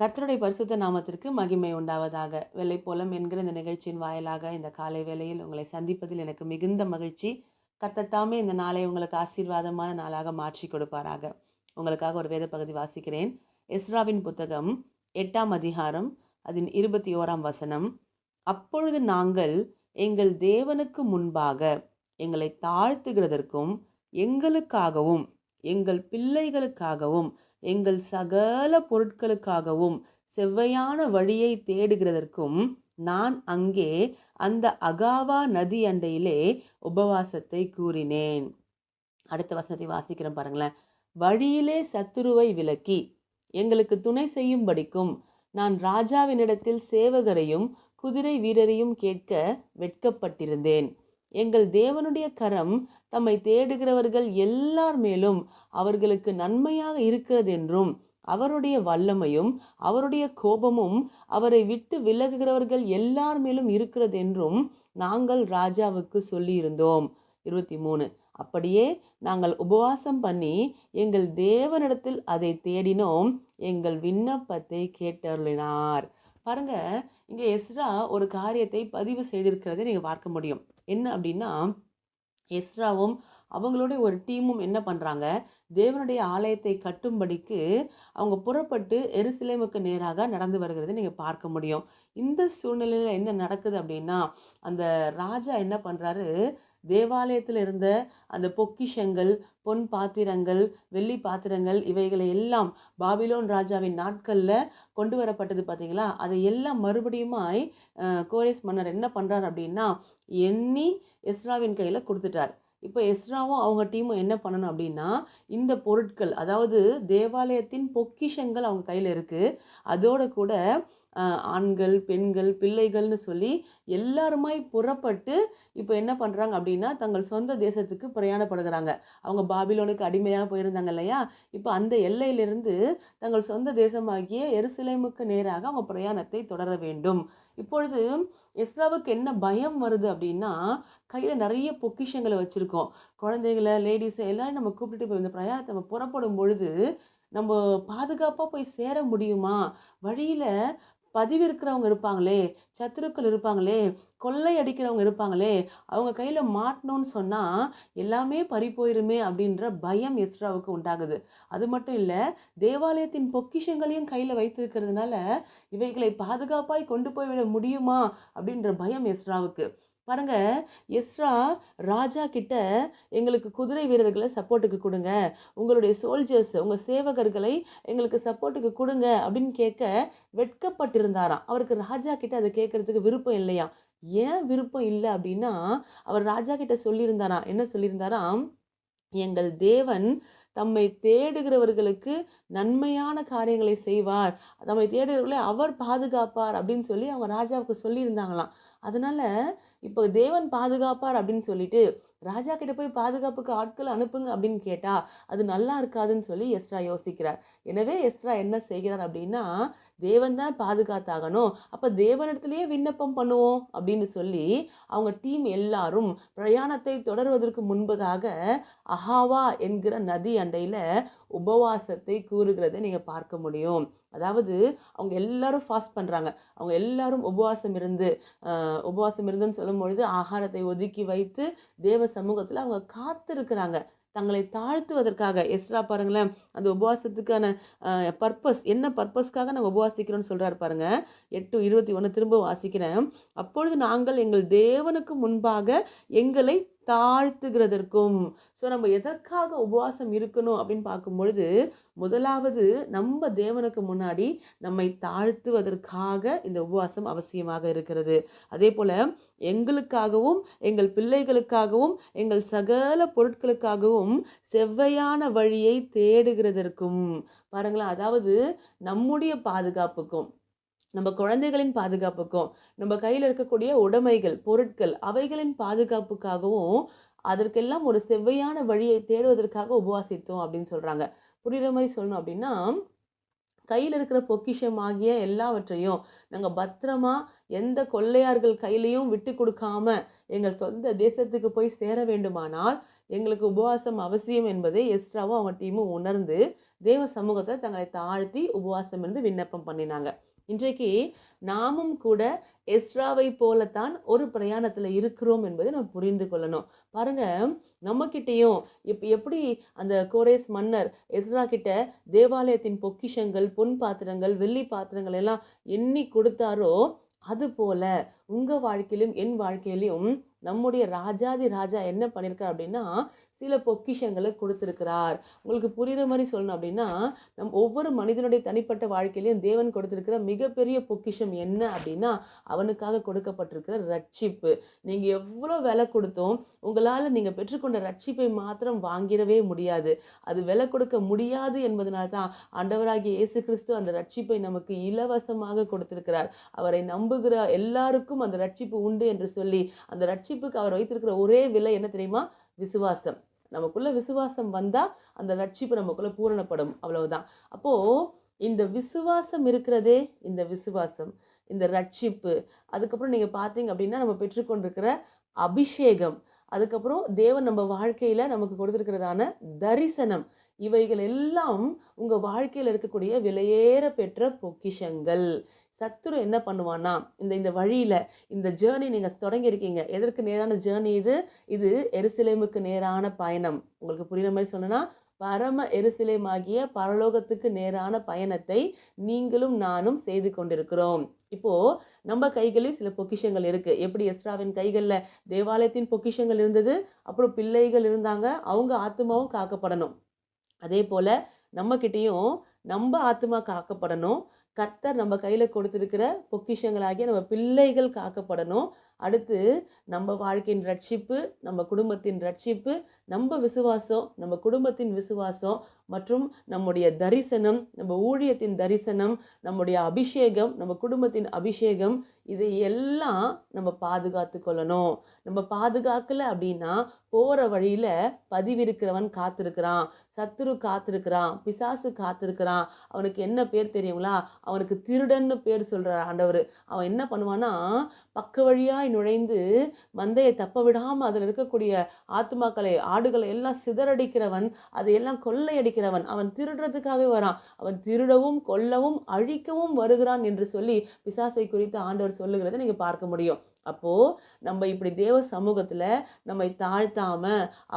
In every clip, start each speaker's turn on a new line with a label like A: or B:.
A: கர்த்தருடைய பரிசுத்த நாமத்திற்கு மகிமை உண்டாவதாக. வெள்ளை போலம் என்கிற இந்த நிகழ்ச்சியின் வாயிலாக இந்த காலை வேளையில் உங்களை சந்திப்பதில் எனக்கு மிகுந்த மகிழ்ச்சி. கர்த்தத்தாமே இந்த நாளை உங்களுக்கு ஆசீர்வாதமான நாளாக மாற்றி கொடுப்பாராக. உங்களுக்காக ஒரு வேத பகுதி வாசிக்கிறேன். எஸ்ராவின் புத்தகம் எட்டாம் அதிகாரம் அதன் இருபத்தி ஓராம் வசனம். அப்பொழுது நாங்கள் எங்கள் தேவனுக்கு முன்பாக எங்களை தாழ்த்துகிறதற்கும் எங்களுக்காகவும் எங்கள் பிள்ளைகளுக்காகவும் எங்கள் சகல பொருட்களுக்காகவும் செவ்வையான வழியை தேடுகிறதற்கும் நான் அங்கே அந்த அகாவா நதி அண்டையிலே உபவாசத்தை கூறினேன். அடுத்த வசனத்தை வாசிக்கிறேன் பாருங்களேன். வழியிலே சத்துருவை விலக்கி எங்களுக்கு துணை செய்யும்படிக்கும் நான் ராஜாவினிடத்தில் சேவகரையும் குதிரை வீரரையும் கேட்க வெட்கப்பட்டிருந்தேன். எங்கள் தேவனுடைய கரம் தம்மை தேடுகிறவர்கள் எல்லார் மேலும் அவர்களுக்கு நன்மையாக இருக்கிறது என்றும் அவருடைய வல்லமையும் அவருடைய கோபமும் அவரை விட்டு விலகுகிறவர்கள் எல்லார் மேலும் இருக்கிறது என்றும் நாங்கள் ராஜாவுக்கு சொல்லியிருந்தோம். இருபத்தி மூணு. அப்படியே நாங்கள் உபவாசம் பண்ணி எங்கள் தேவனிடத்தில் அதை தேடினோம். எங்கள் விண்ணப்பத்தை கேட்டருளினார். பாருங்க இங்க எஸ்ரா ஒரு காரியத்தை பதிவு செய்திருக்கிறதை நீங்க பார்க்க முடியும். என்ன அப்படின்னா எஸ்ராவும் அவங்களுடைய ஒரு டீமும் என்ன பண்ணுறாங்க தேவனுடைய ஆலயத்தை கட்டும்படிக்கு அவங்க புறப்பட்டு எருசலேமுக்கு நேராக நடந்து வருகிறதை நீங்கள் பார்க்க முடியும். இந்த சூழ்நிலையில் என்ன நடக்குது அப்படின்னா அந்த ராஜா என்ன பண்ணுறாரு தேவாலயத்தில் இருந்த அந்த பொக்கிஷங்கள் பொன் பாத்திரங்கள் வெள்ளி பாத்திரங்கள் இவைகளை எல்லாம் பாபிலோன் ராஜாவின் நாட்களில் கொண்டு வரப்பட்டது பார்த்தீங்களா அதை எல்லாம் மறுபடியுமாய் கோரேஸ் மன்னர் என்ன பண்ணுறார் அப்படின்னா எண்ணி எஸ்ராவின் கையில் கொடுத்துட்டார். இப்போ எஸ்ராவும் அவங்க டீமும் என்ன பண்ணணும் அப்படின்னா இந்த பொருட்கள் அதாவது தேவாலயத்தின் பொக்கிஷங்கள் அவங்க கையில் இருக்குது அதோட கூட ஆண்கள் பெண்கள் பிள்ளைகள்னு சொல்லி எல்லாருமாய் புறப்பட்டு இப்போ என்ன பண்ணுறாங்க அப்படின்னா தங்கள் சொந்த தேசத்துக்கு பிரயாணப்படுகிறாங்க அவங்க பாபிலோனுக்கு அடிமையாக போயிருந்தாங்க இல்லையா? இப்போ அந்த எல்லையிலிருந்து தங்கள் சொந்த தேசமாகிய எருசலேமுக்கு நேராக அவங்க பிரயாணத்தை தொடர வேண்டும். இப்பொழுது எஸ்ராவுக்கு என்ன பயம் வருது அப்படின்னா கையில் நிறைய பொக்கிஷங்களை வச்சுருக்கோம். குழந்தைகளை லேடிஸை எல்லோரும் நம்ம கூப்பிட்டுட்டு போய் இந்த பிரயாணத்தை நம்ம புறப்படும் பொழுது நம்ம பாதுகாப்பாக போய் சேர முடியுமா? வழியில் பதிவு இருக்கிறவங்க இருப்பாங்களே சத்துருக்கள் இருப்பாங்களே கொள்ளை அடிக்கிறவங்க இருப்பாங்களே அவங்க கையில் மாட்டணும்னு சொன்னால் எல்லாமே பறி போயிருமே அப்படின்ற பயம் எஸ்ராவுக்கு உண்டாகுது. அது மட்டும் இல்லை தேவாலயத்தின் பொக்கிஷங்களையும் கையில் வைத்திருக்கிறதுனால இவைகளை பாதுகாப்பாய் கொண்டு போய்விட முடியுமா அப்படின்ற பயம் எஸ்ராவுக்கு பாருங்க எஸ்ரா ராஜா கிட்ட எங்களுக்கு குதிரை வீரர்களை சப்போர்ட்டுக்கு கொடுங்க. உங்களுடைய சோல்ஜர்ஸ் உங்கள் சேவகர்களை எங்களுக்கு சப்போர்ட்டுக்கு கொடுங்க அப்படின்னு கேட்க வெட்கப்பட்டிருந்தாராம். அவருக்கு ராஜா கிட்ட அதை கேட்கறதுக்கு விருப்பம் இல்லையா? ஏன் விருப்பம் இல்லை அப்படின்னா அவர் ராஜா கிட்ட சொல்லியிருந்தாராம். என்ன சொல்லியிருந்தாராம்? எங்கள் தேவன் தம்மை தேடுகிறவர்களுக்கு நன்மையான காரியங்களை செய்வார். தம்மை தேடுகிறவர்களை அவர் பாதுகாப்பார் அப்படின்னு சொல்லி அவங்க ராஜாவுக்கு சொல்லியிருந்தாங்களாம். அதனால இப்போ தேவன் பாதுகாப்பார் அப்படின்னு சொல்லிட்டு ராஜா கிட்ட போய் பாதுகாப்புக்கு ஆட்கள் அனுப்புங்க அப்படின்னு கேட்டா அது நல்லா இருக்காதுன்னு சொல்லி எஸ்ரா யோசிக்கிறார். எனவே எஸ்ரா என்ன செய்கிறார் அப்படின்னா தேவன் தான் பாதுகாத்தாகணும் அப்போ தேவனிடத்திலேயே விண்ணப்பம் பண்ணுவோம் அப்படின்னு சொல்லி அவங்க டீம் எல்லாரும் பிரயாணத்தை தொடர்வதற்கு முன்பதாக அஹாவா என்கிற நதி அண்டையில் உபவாசத்தை கூறுகிறதை நீங்கள் பார்க்க முடியும். அதாவது அவங்க எல்லாரும் ஃபாஸ்ட் பண்ணுறாங்க அவங்க எல்லாரும் உபவாசம் இருந்து உபவாசம் இருந்துன்னு சொல்லும் பொழுது ஆகாரத்தை ஒதுக்கி வைத்து தேவ சமூகத்தில் அவங்க காத்திருக்கிறாங்க. தங்களை தாழ்த்துவதற்காக. எஸ்ரா பாருங்களேன் அந்த உபவாசத்துக்கான பர்பஸ் என்ன பர்பஸ்க்காக நாங்கள் உபவாசிக்கிறோம்னு சொல்கிறாரு பாருங்க. எட்டு இருபத்தி ஒன்று திரும்ப வாசிக்கிறேன். அப்பொழுது நாங்கள் எங்கள் தேவனுக்கு முன்பாக எங்களை தாழ்த்துகிறதற்கும். ஸோ நம்ம எதற்காக உபவாசம் இருக்கணும் அப்படின்னு பார்க்கும்பொழுது முதலாவது நம்ம தேவனுக்கு முன்னாடி நம்மை தாழ்த்துவதற்காக இந்த உபவாசம் அவசியமாக இருக்கிறது. அதே போல் எங்களுக்காகவும் எங்கள் பிள்ளைகளுக்காகவும் எங்கள் சகல பொருட்களுக்காகவும் செவ்வையான வழியை தேடுகிறதற்கும். பாருங்களேன் அதாவது நம்முடைய பாதுகாப்புக்கும் நம்ம குழந்தைகளின் பாதுகாப்புக்கும் நம்ம கையில் இருக்கக்கூடிய உடைமைகள் பொருட்கள் அவைகளின் பாதுகாப்புக்காகவும் அதற்கெல்லாம் ஒரு செவ்வையான வழியை தேடுவதற்காக உபவாசித்தோம் அப்படின்னு சொல்கிறாங்க புரிகிற மாதிரி சொல்லணும் அப்படின்னா கையில் இருக்கிற பொக்கிஷம் ஆகிய எல்லாவற்றையும் நாங்கள் பத்திரமா எந்த கொள்ளையார்கள் கையிலையும் விட்டு கொடுக்காம எங்கள் சொந்த தேசத்துக்கு போய் சேர வேண்டுமானால் எங்களுக்கு உபவாசம் அவசியம் என்பதை எஸ்ட்ராவும் அவங்க டீமும் உணர்ந்து தேவ சமூகத்தை தங்களை தாழ்த்தி உபவாசம் இருந்து விண்ணப்பம் பண்ணினாங்க. இன்றைக்கு நாமும் கூட எஸ்ட்ராவை போலத்தான் ஒரு பிரயாணத்தில் இருக்கிறோம் என்பதை நம்ம புரிந்து கொள்ளணும். பாருங்கள் நம்மக்கிட்டேயும் இப்போ எப்படி அந்த கோரேஸ் மன்னர் எஸ்ரா கிட்ட தேவாலயத்தின் பொக்கிஷங்கள் பொன் பாத்திரங்கள் வெள்ளி பாத்திரங்கள் எல்லாம் எண்ணி கொடுத்தாரோ அதுபோல உங்கள் வாழ்க்கையிலும் என் வாழ்க்கையிலும் நம்முடைய ராஜாதி ராஜா என்ன பண்ணியிருக்கார் அப்படின்னா சில பொக்கிஷங்களை கொடுத்துருக்கிறார். உங்களுக்கு புரிகிற மாதிரி சொல்லணும் அப்படின்னா நம் ஒவ்வொரு மனிதனுடைய தனிப்பட்ட வாழ்க்கையிலையும் தேவன் கொடுத்துருக்கிற மிகப்பெரிய பொக்கிஷம் என்ன அப்படின்னா அவனுக்காக கொடுக்கப்பட்டிருக்கிற ரட்சிப்பு. நீங்கள் எவ்வளோ விலை கொடுத்தோம் உங்களால் நீங்கள் பெற்றுக்கொண்ட ரட்சிப்பை மாத்திரம் வாங்கிடவே முடியாது. அது விலை கொடுக்க முடியாது என்பதனால தான் ஆண்டவராகிய இயேசு கிறிஸ்து அந்த ரட்சிப்பை நமக்கு இலவசமாக கொடுத்திருக்கிறார். அவரை நம்புகிற எல்லாருக்கும் அந்த ரட்சிப்பு உண்டு என்று சொல்லி அந்த ரட்சிப்புக்கு அவர் வைத்திருக்கிற ஒரே விலை என்ன தெரியுமா? விசுவாசம். நமக்குள்ள விசுவாசம் வந்தால் அந்த ரட்சிப்பு நமக்குள்ள பூரணப்படும். அவ்வளவுதான். அப்போது இந்த விசுவாசம் இருக்கிறதே இந்த விசுவாசம் இந்த ரட்சிப்பு. அதுக்கப்புறம் நீங்கள் பார்த்தீங்க அப்படின்னா நம்ம பெற்றுக்கொண்டிருக்கிற அபிஷேகம். அதுக்கப்புறம் தேவன் நம்ம வாழ்க்கையில் நமக்கு கொடுத்துருக்கிறதான தரிசனம். இவைகள் எல்லாம் உங்கள் வாழ்க்கையில் இருக்கக்கூடிய விலையேற பெற்ற பொக்கிஷங்கள். சத்துரு என்ன பண்ணுவான்னா இந்த இந்த வழியில் இந்த ஜேர்னி நீங்கள் தொடங்கியிருக்கீங்க. எதற்கு நேரான ஜேர்னி இது? இது எருசலேமுக்கு நேரான பயணம். உங்களுக்கு புரிகிற மாதிரி சொன்னா பரம எருசலேமாகிய பரலோகத்துக்கு நேரான பயணத்தை நீங்களும் நானும் செய்து கொண்டிருக்கிறோம். இப்போ நம்ம கைகளில் சில பொக்கிஷங்கள் இருக்கு. எப்படி எஸ்ராவின் கைகளில் தேவாலயத்தின் பொக்கிஷங்கள் இருந்தது? அப்புறம் பிள்ளைகள் இருந்தாங்க. அவங்க ஆத்மாவும் காக்கப்படணும். அதே போல நம்மக்கிட்டேயும் நம்ம ஆத்மா காக்கப்படணும். கர்த்தர் நம்ம கையில் கொடுத்துருக்கிற பொக்கிஷங்களாகிய நம்ம பிள்ளைகள் காக்கப்படணும். அடுத்து நம்ம வாழ்க்கையின் ரட்சிப்பு நம்ம குடும்பத்தின் ரட்சிப்பு நம்ம விசுவாசம் நம்ம குடும்பத்தின் விசுவாசம் மற்றும் நம்முடைய தரிசனம் நம்ம ஊழியத்தின் தரிசனம் நம்முடைய அபிஷேகம் நம்ம குடும்பத்தின் அபிஷேகம் இதை எல்லாம் நம்ம பாதுகாத்து கொள்ளணும். நம்ம பாதுகாக்கல அப்படின்னா போகிற வழியில் பதிவிருக்கிறவன் காத்திருக்கிறான் சத்துரு காத்திருக்கிறான் பிசாசு காத்திருக்கிறான். அவனுக்கு என்ன பேர் தெரியுங்களா? அவனுக்கு திருடன்னு பேர் சொல்கிறார் ஆண்டவர். அவன் என்ன பண்ணுவான்னா பக்க வழியாக வழியாய் நுழைந்து மந்தையை தப்ப விடாமல் அதில் இருக்கக்கூடிய ஆத்மாக்களை ஆடுகளை எல்லாம் சிதறடிக்கிறவன் அதையெல்லாம் கொள்ளையடிக்கிறவன். அவன் திருடுறதுக்காகவே வரான். அவன் திருடவும் கொல்லவும் அழிக்கவும் வருகிறான் என்று சொல்லி பிசாசை குறித்து ஆண்டவர் சொல்லுகிறதை நீங்கள் பார்க்க முடியும். அப்போது நம்ம இப்படி தேவ சமூகத்தில் நம்மை தாழ்த்தாம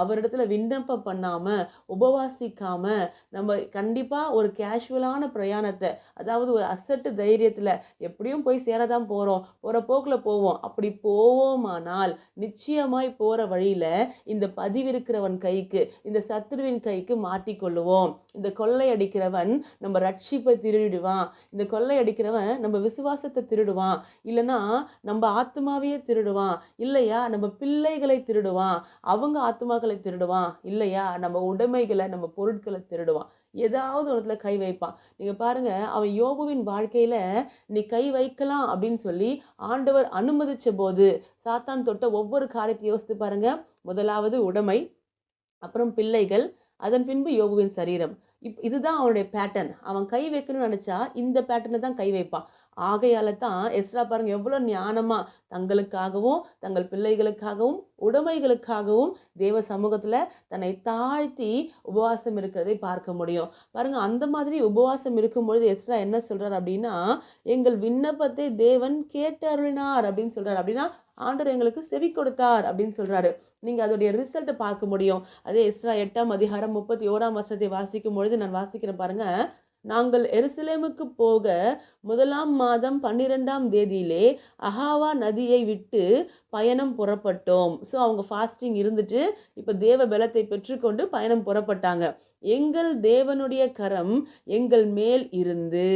A: அவரிடத்துல விண்ணப்பம் பண்ணாமல் உபவாசிக்காமல் நம்ம கண்டிப்பாக ஒரு கேஷுவலான பிரயாணத்தை அதாவது ஒரு அசட்டு தைரியத்தில் எப்படியும் போய் சேரதான் போகிறோம் போகிற போக்கில் போவோம். அப்படி போவோமானால் நிச்சயமாய் போகிற வழியில் இந்த பதிவிருக்கிறவன் கைக்கு இந்த சத்ருவின் கைக்கு மாட்டிக்கொள்ளுவோம். இந்த கொள்ளையடிக்கிறவன் நம்ம ரட்சிப்பை திருடிடுவான். இந்த கொள்ளையடிக்கிறவன் நம்ம விசுவாசத்தை திருடுவான். இல்லைன்னா நம்ம ஆத்மா ஆத்மாவையே திருடுவான். இல்லையா? நம்ம பிள்ளைகளை திருடுவான். அவங்க ஆத்மாக்களை திருடுவான். இல்லையா? நம்ம உடைமைகளை நம்ம பொருட்களை திருடுவான். ஏதாவது ஒன்றத்துல கை வைப்பான். நீங்கள் பாருங்க அவன் யோபுவின் வாழ்க்கையில் நீ கை வைக்கலாம் அப்படின்னு சொல்லி ஆண்டவர் அனுமதித்த போது சாத்தான் தொட்ட ஒவ்வொரு காரியத்தை யோசித்து பாருங்கள் முதலாவது உடைமை அப்புறம் பிள்ளைகள் அதன் பின்பு யோகுவின் சரீரம். இப் இதுதான் அவனுடைய பேட்டர்ன் அவன் கை வைக்கணும்னு நினச்சா இந்த பேட்டர்னை தான் கை வைப்பான். ஆகையால தான் எஸ்ரா பாருங்க எவ்வளோ ஞானமாக தங்களுக்காகவும் தங்கள் பிள்ளைகளுக்காகவும் உடைமைகளுக்காகவும் தேவ சமூகத்தில் தன்னை தாழ்த்தி உபவாசம் இருக்கிறதை பார்க்க முடியும். பாருங்க அந்த மாதிரி உபவாசம் இருக்கும்பொழுது எஸ்ரா என்ன சொல்கிறார் அப்படின்னா எங்கள் விண்ணப்பத்தை தேவன் கேட்டருளினார் அப்படின்னு சொல்கிறார் அப்படின்னா ஆண்டவர் எங்களுக்கு செவி கொடுத்தார் அப்படின்னு சொல்கிறாரு நீங்கள் அதோடைய ரிசல்ட்டை பார்க்க முடியும். அதே எஸ்ரா எட்டாம் அதிகாரம் முப்பத்தி ஓராம் வருஷத்தை வாசிக்கும் பொழுது நான் வாசிக்கிறேன் பாருங்கள் நாங்கள் எருசலேமுக்கு போக முதலாம் மாதம் பன்னிரெண்டாம் தேதியிலே அஹாவா நதியை விட்டு பயணம் புறப்பட்டோம். ஸோ அவங்க ஃபாஸ்டிங் இருந்துட்டு இப்போ தேவ பலத்தை பெற்றுக்கொண்டு பயணம் புறப்பட்டாங்க. எங்கள் தேவனுடைய கரம் எங்கள் மேல் இருந்து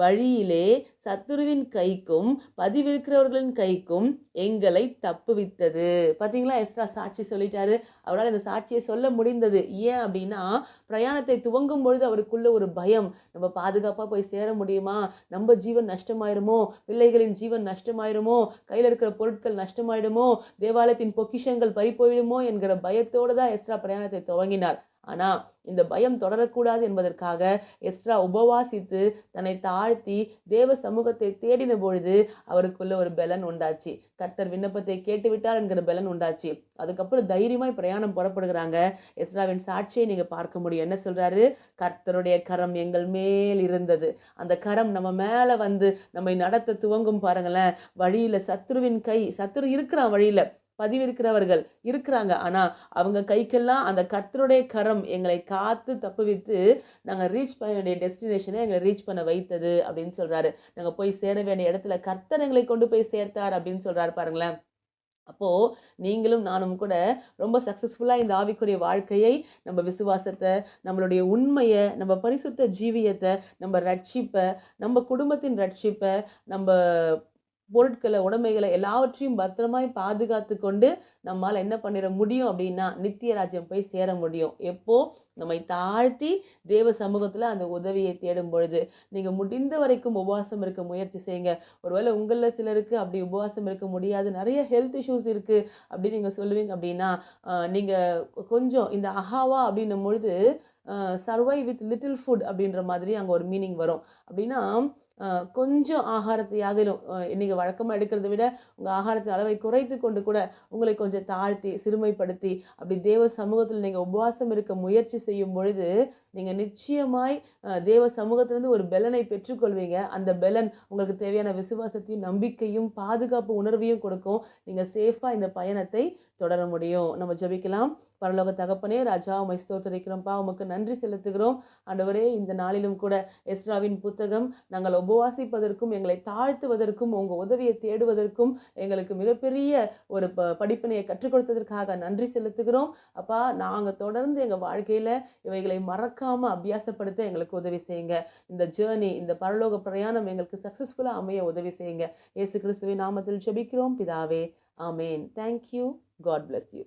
A: வழியிலே சத்துருவின் கைக்கும் பதிவிருக்கிறவர்களின் கைக்கும் எங்களை தப்புவித்தது. பார்த்தீங்களா எஸ்ரா சாட்சி சொல்லிட்டாரு. அவரால் இந்த சாட்சியை சொல்ல முடிந்தது. ஏன் அப்படின்னா பிரயாணத்தை துவங்கும் பொழுது அவருக்குள்ள ஒரு பயம். நம்ம பாதுகாப்பாக போய் சேர முடியுமா? நம்ம ஜீவன் நஷ்டமாயிருமோ? பிள்ளைகளின் ஜீவன் நஷ்டமாயிருமோ? கையில் இருக்கிற பொருட்கள் நஷ்டம் நஷ்டமாயிடுமோ தேவாலயத்தின் பொக்கிஷங்கள் பறிப்போயிடுமோ என்கிற பயத்தோடு தான் எஸ்ரா பிரயாணத்தை துவங்கினார். ஆனால் இந்த பயம் தொடரக்கூடாது என்பதற்காக எஸ்ரா உபவாசித்து தன்னை தாழ்த்தி தேவ சமூகத்தை தேடின பொழுது அவருக்குள்ள ஒரு பலன் உண்டாச்சு. கர்த்தர் விண்ணப்பத்தை கேட்டுவிட்டார் என்கிற பலன் உண்டாச்சு. அதுக்கப்புறம் தைரியமாய் பிரயாணம் புறப்படுகிறாங்க. எஸ்ராவின் சாட்சியை நீங்கள் பார்க்க முடியும். என்ன சொல்கிறாரு கர்த்தருடைய கரம் எங்கள் மேல் இருந்தது. அந்த கரம் நம்ம மேலே வந்து நம்மை நடத்த துவங்கும் பாருங்களேன். வழியில் சத்ருவின் கை சத்ரு இருக்கிறான் வழியில். பதிவிருக்கிறவர்கள் இருக்கிறாங்க. ஆனால் அவங்க கைக்கெல்லாம் அந்த கர்த்தருடைய கரம் எங்களை காத்து தப்புவித்து நாங்கள் ரீச் பண்ண வேண்டிய டெஸ்டினேஷனை எங்களை ரீச் பண்ண வைத்தது அப்படின்னு சொல்கிறாரு நாங்கள் போய் சேர வேண்டிய இடத்துல கர்த்தர் எங்களை கொண்டு போய் சேர்த்தார் அப்படின்னு சொல்கிறாரு பாருங்களேன். அப்போது நீங்களும் நானும் கூட ரொம்ப சக்ஸஸ்ஃபுல்லாக இந்த ஆவிக்குரிய வாழ்க்கையை நம்ம விசுவாசத்தை நம்மளுடைய உண்மையை நம்ம பரிசுத்த ஜீவியத்தை நம்ம ரட்சிப்பை நம்ம குடும்பத்தின் ரட்சிப்பை நம்ம பொருட்களை உடைமைகளை எல்லாவற்றையும் பத்திரமாய் பாதுகாத்து கொண்டு நம்மால் என்ன பண்ணிட முடியும் அப்படின்னா நித்திய ராஜ்யம் போய் சேர முடியும். எப்போ? நம்மை தாழ்த்தி தேவ சமூகத்தில் அந்த உதவியை தேடும் பொழுது. நீங்கள் முடிந்த வரைக்கும் உபவாசம் இருக்க முயற்சி செய்யுங்க. ஒருவேளை உங்களில் சிலருக்கு அப்படி உபவாசம் இருக்க முடியாது நிறைய ஹெல்த் இஷ்யூஸ் இருக்குது அப்படின்னு நீங்கள் சொல்லுவீங்க அப்படின்னா நீங்கள் கொஞ்சம் இந்த அஹாவா அப்படின்னும் பொழுது சர்வை வித் லிட்டில் ஃபுட் அப்படின்ற மாதிரி அங்கே ஒரு மீனிங் வரும். அப்படின்னா கொஞ்சம் ஆகாரத்தையாகிலும் இன்றைக்கி வழக்கமாக எடுக்கிறத விட உங்கள் ஆகாரத்தின் அளவை குறைத்து கொண்டு கூட உங்களை கொஞ்சம் தாழ்த்தி சிறுமைப்படுத்தி அப்படி தேவ சமூகத்தில் நீங்கள் உபவாசம் இருக்க முயற்சி செய்யும் பொழுது நீங்கள் நிச்சயமாய் தேவ சமூகத்திலிருந்து ஒரு பெலனை பெற்றுக்கொள்வீங்க. அந்த பெலன் உங்களுக்கு தேவையான விசுவாசத்தையும் நம்பிக்கையும் பாதுகாப்பு உணர்வையும் கொடுக்கும். நீங்கள் சேஃபாக இந்த பயணத்தை தொடர முடியும். நம்ம ஜெபிக்கலாம். பரலோக தகப்பனே ராஜா உமை ஸ்தோத்தரிக்கிறோம்ப்பா உமக்கு நன்றி செலுத்துகிறோம். ஆண்டவரே இந்த நாளிலும் கூட எஸ்ராவின் புத்தகம் நாங்கள் உபவாசிப்பதற்கும் எங்களை தாழ்த்துவதற்கும் உங்கள் உதவியை தேடுவதற்கும் எங்களுக்கு மிகப்பெரிய ஒரு ப படிப்பினையை கற்றுக் கொடுத்ததற்காக நன்றி செலுத்துகிறோம். அப்பா நாங்கள் தொடர்ந்து எங்கள் வாழ்க்கையில் இவைகளை மறக்காமல் அபியாசப்படுத்த எங்களுக்கு உதவி செய்யுங்க. இந்த ஜேர்னி இந்த பரலோக பிரயாணம் எங்களுக்கு சக்ஸஸ்ஃபுல்லாக அமைய உதவி செய்யுங்க. இயேசு கிறிஸ்துவின் நாமத்தில் ஜெபிக்கிறோம். பிதாவே ஆமேன். Thank you God bless you